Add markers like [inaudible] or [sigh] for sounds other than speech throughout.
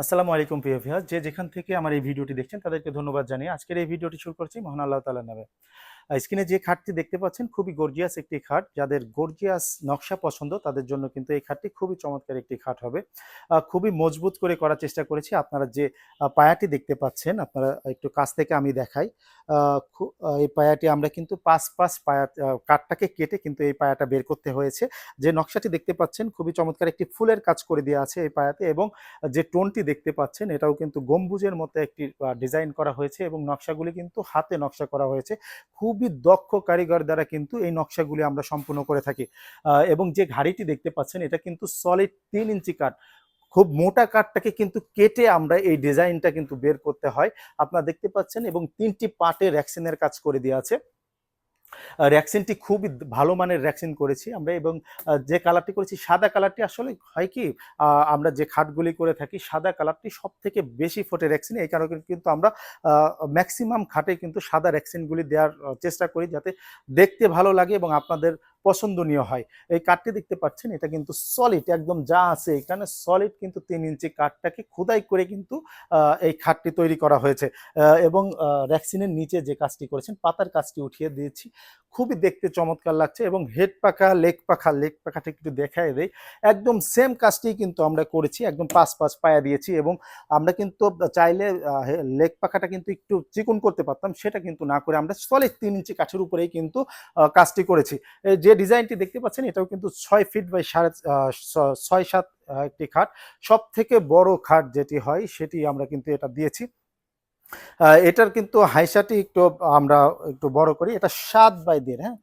আসসালামু আলাইকুম প্রিয় ভিহাস যে যেখান থেকে আমার এই ভিডিওটি দেখছেন, তাদেরকে ধন্যবাদ জানিয়ে আজকের এই ভিডিওটি শুরু করছি মহান আল্লাহ তাআলার নামে। স্ক্রিনে যে খাটটি দেখতে পাচ্ছেন, খুবই গর্জিয়াস একটি খাট। যাদের গর্জিয়াস নকশা পছন্দ, তাদের জন্য কিন্তু এই খাটটি খুবই চমৎকার একটি খাট হবে। খুবই মজবুত করে করার চেষ্টা করেছি। আপনারা যে পায়াটি দেখতে পাচ্ছেন, আপনারা একটু কাছ থেকে আমি দেখাই। এই পায়াটি আমরা কিন্তু পাঁচ পাঁচ পায়া কাঠটাকে কেটে কিন্তু এই পায়াটা বের করতে হয়েছে। যে নকশাটি দেখতে পাচ্ছেন, খুবই চমৎকার একটি ফুলের কাজ করে দেওয়া আছে এই পায়াতে এবং যে টোনটি দেখতে পাচ্ছেন, এটাও কিন্তু গম্বুজের মতো একটি ডিজাইন করা হয়েছে এবং নকশাগুলি কিন্তু হাতে নকশা করা হয়েছে। খুবই দক্ষ কারিগর দ্বারা কিন্তু এই নকশাগুলি আমরা সম্পূর্ণ করে থাকি। এবং যে ঘাড়িটি দেখতে পাচ্ছেন, এটা কিন্তু সলিড তিন ইঞ্চি কাঠ। খুব মোটা কাঠটাকে কিন্তু কেটে আমরা এই ডিজাইনটা কিন্তু বের করতে হয়। আপনারা দেখতে পাচ্ছেন, এবং তিনটি পার্টে র্যাক্সিনের কাজ করে দেওয়া আছে। র্যাক্সিনটি খুবই ভালো মানের র্যাকসিন করেছি আমরা এবং যে কালারটি করেছি, সাদা কালারটি আসলে হয় কি আমরা যে খাটগুলি করে থাকি, সাদা কালারটি সব থেকে বেশি ফোটে র্যাকসিন এই কারণে কিন্তু আমরা ম্যাক্সিমাম খাটে কিন্তু সাদা র্যাকসিনগুলি দেওয়ার চেষ্টা করি যাতে দেখতে ভালো লাগে এবং আপনাদের পছন্দনীয় হয়। এই কাঠটি দেখতে পাচ্ছেন, এটা কিন্তু সলিড একদম যা আছে এখানে সলিড কিন্তু তিন ইঞ্চি কাঠটাকে খোদাই করে কিন্তু এই খাটটি তৈরি করা হয়েছে। এবং ভ্যাকসিনের নিচে যে কাজটি করেছেন, পাতার কাজটি উঠিয়ে দিয়েছি। খুবই দেখতে চমৎকার লাগছে এবং হেড পাখা, লেগ পাখা, লেগ পাখাটা একটু দেখায় দেয় একদম সেম কাজটি কিন্তু আমরা করেছি, একদম পাঁচ পাঁচ পায়া দিয়েছি এবং আমরা কিন্তু চাইলে লেগ পাখাটা কিন্তু একটু চিকন করতে পারতাম, সেটা কিন্তু না করে আমরা সলিড তিন ইঞ্চি কাঠের উপরেই কিন্তু কাজটি করেছি। যে ডিজাইনটি দেখতে পাচ্ছেন, এটাও কিন্তু ছয় ফিট বাই সাড়ে ছয় সাত একটি খাট। সব থেকে বড় খাট যেটি হয়, সেটি আমরা কিন্তু এটা দিয়েছি। এটার কিন্তু হাইসাটি একটু, আমরা একটু বড় করি। এটা সাত বাই দেড় হ্যাঁ?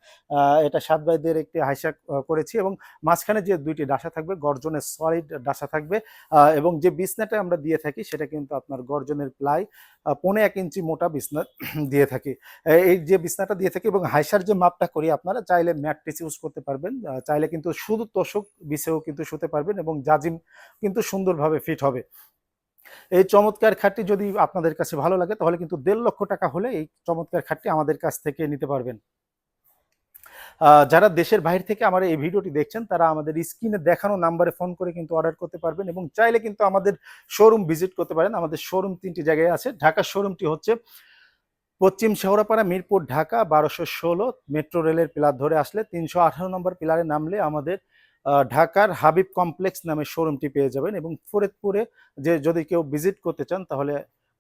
এটা সাত বাই দেড় একটি হাইসা করেছি এবং মাঝখানে যে দুইটি ডাসা থাকবে, গর্জনের সলিড ডাসা থাকবে এবং যে বিছনাটা আমরা দিয়ে থাকি, সেটা কিন্তু আপনার গর্জনের প্লাই পৌনে এক ইঞ্চি মোটা বিছনা [clears throat] দিয়ে থাকি। এই যে বিছনাটা দিয়ে থাকি এবং হাইসার যে মাপটা করি, আপনারা চাইলে ম্যাট্রিক্স ইউজ করতে পারবেন। চাইলে কিন্তু শুধু তোষক বিছেও কিন্তু শুতে পারবেন এবং জাজিম কিন্তু সুন্দরভাবে ফিট হবে। এই চমৎকার খাটটি যদি আপনাদের কাছে ভালো লাগে, তাহলে কিন্তু দেড় লক্ষ টাকা হলে এই চমৎকার খাটটি আমাদের কাছ থেকে নিতে পারবেন। যারা দেশের বাইরে থেকে আমার এই ভিডিওটি দেখছেন, তারা আমাদের স্ক্রিনে দেখানো নাম্বারে ফোন করে কিন্তু অর্ডার করতে পারবেন এবং চাইলে কিন্তু আমাদের শোরুম ভিজিট করতে পারেন। আমাদের শোরুম তিনটি জায়গায় আছে। ঢাকার শোরুমটি হচ্ছে পশ্চিম শেওড়াপাড়া, মিরপুর, ঢাকা, বারোশো ষোলো, মেট্রো রেলের পিলার ধরে আসলে তিনশো আঠারো নম্বর পিলারে নামলে আমাদের ঢাকার হাবিব কমপ্লেক্স নামে শোরুমটি পেয়ে যাবেন এবং ফরিদপুরে যে যদি কেউ ভিজিট করতে চান, তাহলে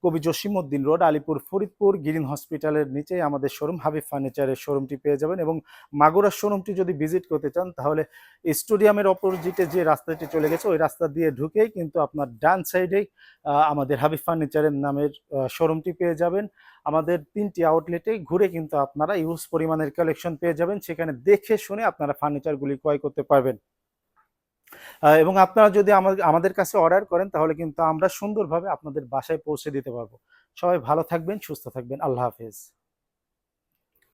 কবি জসিমউদ্দিন রোড, আলিপুর ফরিদপুর, গ্রিন হসপিটালের নিচে আমাদের শোরুম, হাবিব ফার্নিচারের শোরুমটি পেয়ে যাবেন এবং মাগুরার শোরুমটি যদি ভিজিট করতে চান, তাহলে স্টেডিয়ামের অপোজিটে যে রাস্তাটি চলে গেছে, ওই রাস্তা দিয়ে ঢুকেই কিন্তু আপনার ডান সাইডেই আমাদের হাবিব ফার্নিচারের নামের শোরুমটি পেয়ে যাবেন। আমাদের তিনটি আউটলেটে ঘুরে কিন্তু আপনারা ইউজ পরিমাণের কালেকশন পেয়ে যাবেন। সেখানে দেখে শুনে আপনারা ফার্নিচারগুলি ক্রয় করতে পারবেন। এবং আপনারা যদি আমা- আমাদের কাছে অর্ডার করেন, তাহলে কিন্তু আমরা সুন্দরভাবে আপনাদের বাসায় পৌঁছে দিতে পারব। সবাই ভালো থাকবেন, সুস্থ থাকবেন। আল্লাহ হাফেজ।